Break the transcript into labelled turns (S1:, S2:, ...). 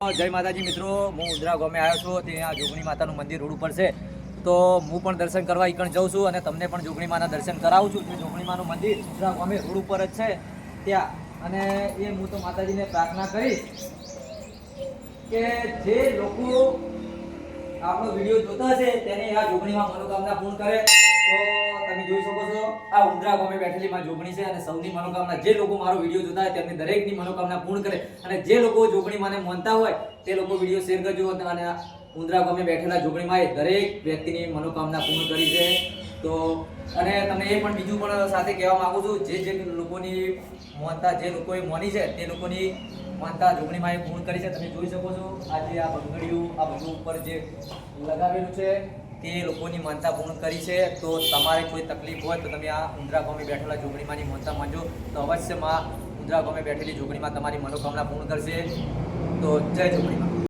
S1: જય માતાજી મિત્રો, હું ઉધરા ગામે આવ્યો છું. ત્યાં જોગણી માતાનું મંદિર રોડ ઉપર છે. તો હું પણ દર્શન કરવા ઈકણ જઉં છું અને તમને પણ જોગણી માના દર્શન કરાવું છું. તે જોગણી માનું મંદિર ઉધરા ગામે રોડ ઉપર જ છે. ત્યાં. અને એ હું તો માતાજીને પ્રાર્થના કરીશ કે જે લોકો આપણો વીડિયો જોતા છે તેને આ જોગણીમાં મનોકામના પૂર્ણ કરે. તો જોઈ શકો છો. આ ઉંદરા ગામે બેઠેલી માં જોગણી છે અને સૌની મનોકામના જે લોકો મારો વીડિયો જોતા હોય તેમની દરેકની મનોકામના પૂર્ણ કરે અને જે લોકો જોગણી મને માનતા હોય તે લોકો વીડિયો શેર કરજો અને ઉંદરા ગામે બેઠેલા જોગણીમાં દરેક વ્યક્તિની મનોકામના પૂર્ણ કરી છે. તો અને તમને એ પણ બીજું પણ સાથે કહેવા માંગુ છું, જે જે લોકોની માનતા જે લોકોએ માની છે તે લોકોની માનતા જોગણીમાં એ પૂર્ણ કરી છે. તમે જોઈ શકો છો, આજે આ બંગડીયું, આ બધું ઉપર જે લગાવેલું છે તે લોકોની માનતા પૂર્ણ કરી છે. તો તમારે કોઈ તકલીફ હોય તો તમે આ ઉંદરા ગામે બેઠેલા જોગણીમાંની માનતા માનજો. તો અવશ્યમાં ઉંદરા ગામે બેઠેલી જોગણીમાં તમારી મનોકામના પૂર્ણ કરશે. તો જય જોગણીમાં.